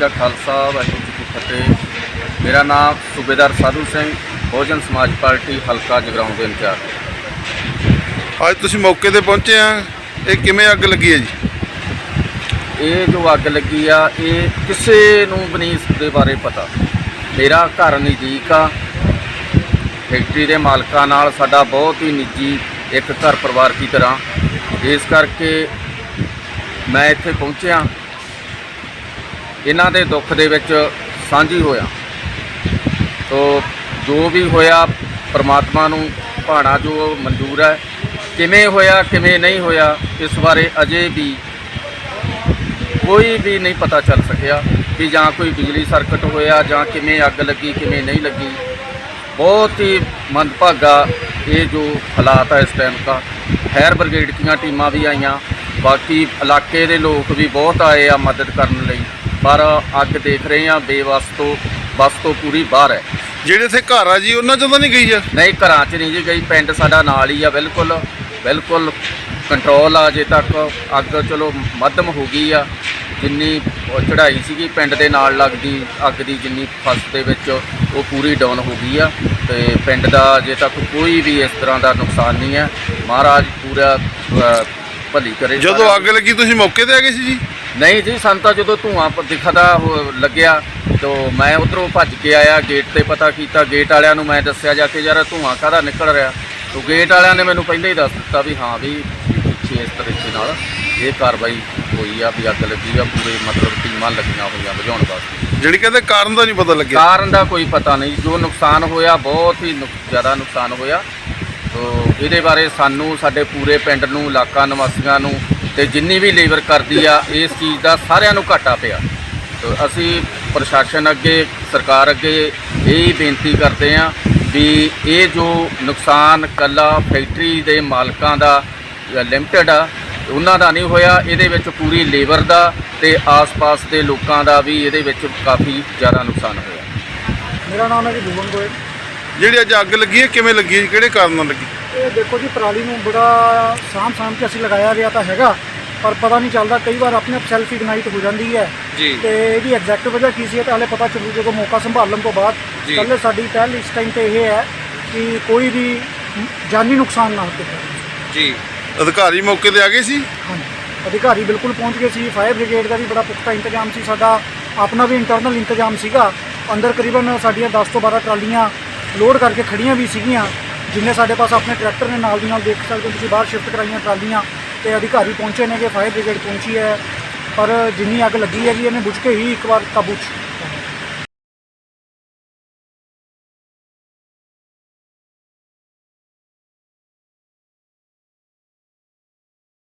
ਕਾ ਖਾਲਸਾ ਵਾਹਿਗੁਰੂ ਜੀ ਕੀ ਫਤਿਹ। ਮੇਰਾ ਨਾਮ ਸੂਬੇਦਾਰ ਸਾਧੂ ਸਿੰਘ ਬਹੁਜਨ ਸਮਾਜ ਪਾਰਟੀ ਹਲਕਾ ਜਗਰਾਉਂ ਦੇ ਇੰਚਾਰਜ। ਅੱਜ ਤੁਸੀਂ ਮੌਕੇ ਤੇ ਪਹੁੰਚੇ ਆ। ਇਹ ਕਿਵੇਂ ਅੱਗ ਲੱਗੀ ਹੈ ਜੀ? ਇਹ ਜੋ ਅੱਗ ਲੱਗੀ ਆ ਇਹ ਕਿਸੇ ਨੂੰ ਇਸ ਦੇ ਬਾਰੇ ਪਤਾ। ਮੇਰਾ ਘਰ ਨਜ਼ਦੀਕ ਆ। ਫੈਕਟਰੀ ਦੇ ਮਾਲਕਾਂ ਨਾਲ ਸਾਡਾ ਬਹੁਤ ਹੀ ਨਿੱਜੀ ਇੱਕ ਘਰ ਪਰਿਵਾਰ ਦੀ ਤਰ੍ਹਾਂ। ਇਸ ਕਰਕੇ ਮੈਂ ਇੱਥੇ ਪਹੁੰਚਿਆ। ਇਹਨਾਂ ਦੇ ਦੁੱਖ ਦੇ ਵਿੱਚ ਸਾਂਝੀ ਹੋਇਆ। ਤੋ ਜੋ ਵੀ ਹੋਇਆ, ਪ੍ਰਮਾਤਮਾ ਨੂੰ ਭਾਣਾ ਜੋ ਮਨਜ਼ੂਰ ਹੈ, ਕਿਵੇਂ ਹੋਇਆ, ਕਿਵੇਂ ਨਹੀਂ ਹੋਇਆ, ਇਸ ਬਾਰੇ ਅਜੇ ਵੀ ਕੋਈ ਵੀ ਨਹੀਂ ਪਤਾ ਚੱਲ ਸਕਿਆ ਕਿ ਜਾਂ ਕੋਈ ਬਿਜਲੀ ਸਰਕਟ ਹੋਇਆ ਜਾਂ ਕਿਵੇਂ ਅੱਗ ਲੱਗੀ, ਕਿਵੇਂ ਨਹੀਂ ਲੱਗੀ। ਬਹੁਤ ਹੀ ਮੰਦਭਾਗਾ ਇਹ ਜੋ ਹਾਲਾਤ ਹੈ ਇਸ ਟਾਈਮ ਦਾ। ਫਾਇਰ ਬ੍ਰਿਗੇਡ ਦੀਆਂ ਟੀਮਾਂ ਵੀ ਆਈਆਂ, ਬਾਕੀ ਇਲਾਕੇ ਦੇ ਲੋਕ ਵੀ ਬਹੁਤ ਆਏ ਆ ਮਦਦ ਕਰਨ ਲਈ। ਪਰ ਅੱਗ ਦੇਖ ਰਹੇ ਆ ਬੇਵਸ ਤੋਂ ਬਸ ਤੋਂ ਪੂਰੀ ਬਾਹਰ ਹੈ। ਜਿਹੜੇ ਇੱਥੇ ਘਰ ਆ ਜੀ ਉਹਨਾਂ ਚੋਂ ਤਾਂ ਨਹੀਂ ਗਈ ਆ? ਨਹੀਂ ਘਰਾਂ 'ਚ ਨਹੀਂ ਜੀ ਗਈ ਪਿੰਡ ਸਾਡਾ ਨਾਲ ਹੀ ਆ ਬਿਲਕੁਲ ਬਿਲਕੁਲ ਕੰਟਰੋਲ ਆ ਜੇ ਤੱਕ। ਅੱਗ ਚਲੋ ਮੱਧਮ ਹੋ ਗਈ ਆ ਜਿੰਨੀ ਉਹ ਚੜ੍ਹਾਈ ਸੀਗੀ ਪਿੰਡ ਦੇ ਨਾਲ ਲੱਗਦੀ ਅੱਗ ਦੀ ਜਿੰਨੀ ਫਸਟ ਦੇ ਵਿੱਚ ਉਹ ਪੂਰੀ ਡਾਊਨ ਹੋ ਗਈ ਆ। ਤੇ ਪਿੰਡ ਦਾ ਜੇ ਤੱਕ ਕੋਈ ਵੀ ਇਸ ਤਰ੍ਹਾਂ ਦਾ ਨੁਕਸਾਨ ਨਹੀਂ ਹੈ ਮਹਾਰਾਜ ਪੂਰਾ ਅ, ਭਲੀ ਕਰੇ ਜਦੋਂ ਅੱਗ ਲੱਗੀ ਤੁਸੀਂ ਮੌਕੇ ਤੇ ਆ ਗਏ ਸੀ ਜੀ? ਨਹੀਂ ਜੀ ਸਾਨੂੰ ਤਾਂ ਜਦੋਂ ਧੂਆਂ ਦਿਖਦਾ ਲੱਗਿਆ ਤੋ ਮੈਂ ਉਧਰੋਂ ਭੱਜ ਕੇ ਆਇਆ ਗੇਟ ਤੇ ਪਤਾ ਕੀਤਾ ਗੇਟ ਵਾਲਿਆਂ ਨੂੰ ਮੈਂ ਦੱਸਿਆ ਜਾ ਕੇ ਯਾਰ ਧੂਆਂ ਕਾਹਦਾ ਨਿਕਲ ਰਿਹਾ? ਤੋ ਗੇਟ ਵਾਲਿਆਂ ਨੇ ਮੈਨੂੰ ਪਹਿਲਾਂ ਹੀ ਦੱਸ ਦਿੱਤਾ ਵੀ ਹਾਂ ਵੀ ਪਿੱਛੇ ਇਸ ਤਰੀਕੇ ਨਾਲ ਇਹ ਕਾਰਵਾਈ ਹੋਈ ਆ ਵੀ ਅੱਗ ਲੱਗੀ ਆ ਪੂਰੇ ਮਤਲਬ ਟੀਮਾਂ ਲੱਗੀਆਂ ਹੋਈਆਂ ਬੁਝਾਉਣ ਵਾਸਤੇ। ਜਿਹੜੀ ਕਹਿੰਦੇ ਕਾਰਨ ਦਾ ਨਹੀਂ ਪਤਾ ਲੱਗਿਆ। ਕਾਰਨ ਦਾ ਕੋਈ ਪਤਾ ਨਹੀਂ। ਜੋ ਨੁਕਸਾਨ ਹੋਇਆ ਬਹੁਤ ਹੀ ਜ਼ਿਆਦਾ ਨੁਕਸਾਨ ਹੋਇਆ। ਤੋ ਇਹਦੇ ਬਾਰੇ ਸਾਨੂੰ ਸਾਡੇ ਪੂਰੇ ਪਿੰਡ ਨੂੰ ਇਲਾਕਾ ਨਿਵਾਸੀਆਂ ਨੂੰ ਤੇ ਜਿੰਨੀ ਵੀ ਲੇਬਰ ਕਰਦੀ ਆ ਇਸ ਚੀਜ਼ ਦਾ ਸਾਰਿਆਂ ਨੂੰ ਘਾਟਾ ਪਿਆ। ਤੋ ਅਸੀਂ ਪ੍ਰਸ਼ਾਸਨ ਅੱਗੇ ਸਰਕਾਰ ਅੱਗੇ ਇਹ ਹੀ ਬੇਨਤੀ ਕਰਦੇ ਆ ਵੀ ਇਹ ਜੋ ਨੁਕਸਾਨ ਕੱਲਾ ਫੈਕਟਰੀ ਦੇ ਮਾਲਕਾਂ ਦਾ ਲਿਮਟਿਡ ਆ ਉਹਨਾਂ ਦਾ ਨਹੀਂ ਹੋਇਆ ਇਹਦੇ ਵਿੱਚ ਪੂਰੀ ਲੇਬਰ ਦਾ ਤੇ ਆਸ-ਪਾਸ ਦੇ ਲੋਕਾਂ ਦਾ ਵੀ ਇਹਦੇ ਵਿੱਚ ਕਾਫੀ ਜ਼ਿਆਦਾ ਨੁਕਸਾਨ ਹੋਇਆ। ਮੇਰਾ ਨਾਮ ਹੈ ਜੀ ਭੁਵਨ ਗੋਇਲ। ਜਿਹੜੀ ਅੱਜ ਅੱਗ ਲੱਗੀ ਹੈ ਕਿਵੇਂ ਲੱਗੀ ਹੈ? ਜੀ ਕਿਹੜੇ ਕਾਰਨ ਨਾਲ ਲੱਗੀ? ਇਹ ਦੇਖੋ ਜੀ ਪਰਾਲੀ ਨੂੰ ਬੜਾ ਸਾਂਭ ਸਾਂਭ ਕੇ ਅਸੀਂ ਲਗਾਇਆ ਗਿਆ ਤਾਂ ਹੈਗਾ ਪਰ ਪਤਾ ਨਹੀਂ ਚੱਲਦਾ ਕਈ ਵਾਰ ਆਪਣੇ ਆਪ ਸੈਲਫ ਇਗਨਾਈਟ ਹੋ ਜਾਂਦੀ ਹੈ। ਜੀ। ਤੇ ਇਹਦੀ ਐਗਜ਼ੈਕਟ ਵਜ੍ਹਾ ਕੀ ਸੀ ਇਹ ਤਾਂ ਹਾਲੇ ਪਤਾ ਚੱਲੂ ਜਦੋਂ ਮੌਕਾ ਸੰਭਾਲਣ ਤੋਂ ਬਾਅਦ। ਪਹਿਲੇ ਸਾਡੀ ਪਹਿਲ ਇਸ ਟਾਈਮ ਤੇ ਇਹ ਹੈ ਕਿ ਕੋਈ ਵੀ ਜਾਨੀ ਨੁਕਸਾਨ ਨਾ ਹੋਵੇ। ਜੀ। ਅਧਿਕਾਰੀ ਮੌਕੇ ਤੇ ਆ ਗਏ ਸੀ? ਹਾਂਜੀ। ਅਧਿਕਾਰੀ ਬਿਲਕੁਲ ਪਹੁੰਚ ਗਏ ਸੀ। ਫਾਇਰ ਬ੍ਰਿਗੇਡ ਦਾ ਵੀ ਬੜਾ ਪੁਖਤਾ ਇੰਤਜ਼ਾਮ ਸੀ। ਸਾਡਾ ਆਪਣਾ ਵੀ ਇੰਟਰਨਲ ਇੰਤਜ਼ਾਮ ਸੀਗਾ। ਅੰਦਰ ਕਰੀਬਨ ਸਾਡੀਆਂ 10 ਤੋਂ 12 ਟਰਾਲੀਆਂ ਲੋਡ ਕਰਕੇ ਖੜੀਆਂ ਵੀ ਸੀਗੀਆਂ। ਜਿੰਨੇ ਸਾਡੇ ਪਾਸ ਆਪਣੇ ਟਰੈਕਟਰ ਨੇ ਨਾਲ ਦੀ ਨਾਲ ਦੇਖ ਸਕਦੇ ਹੋ, ਤੁਸੀਂ ਬਾਹਰ ਸ਼ਿਫਟ ਕਰਾਈਆਂ ਟਰਾਲੀਆਂ ਤੇ ਅਧਿਕਾਰੀ ਪਹੁੰਚੇ ਨੇਗੇ ਫਾਇਰ ਬ੍ਰਿਗੇਡ ਪਹੁੰਚੀ ਹੈ। ਪਰ ਜਿੰਨੀ ਅੱਗ ਲੱਗੀ ਹੈਗੀ, ਇਹਨੇ ਬੁਝ ਕੇ ਹੀ ਇੱਕ ਵਾਰ ਕਾਬੂ 'ਚ।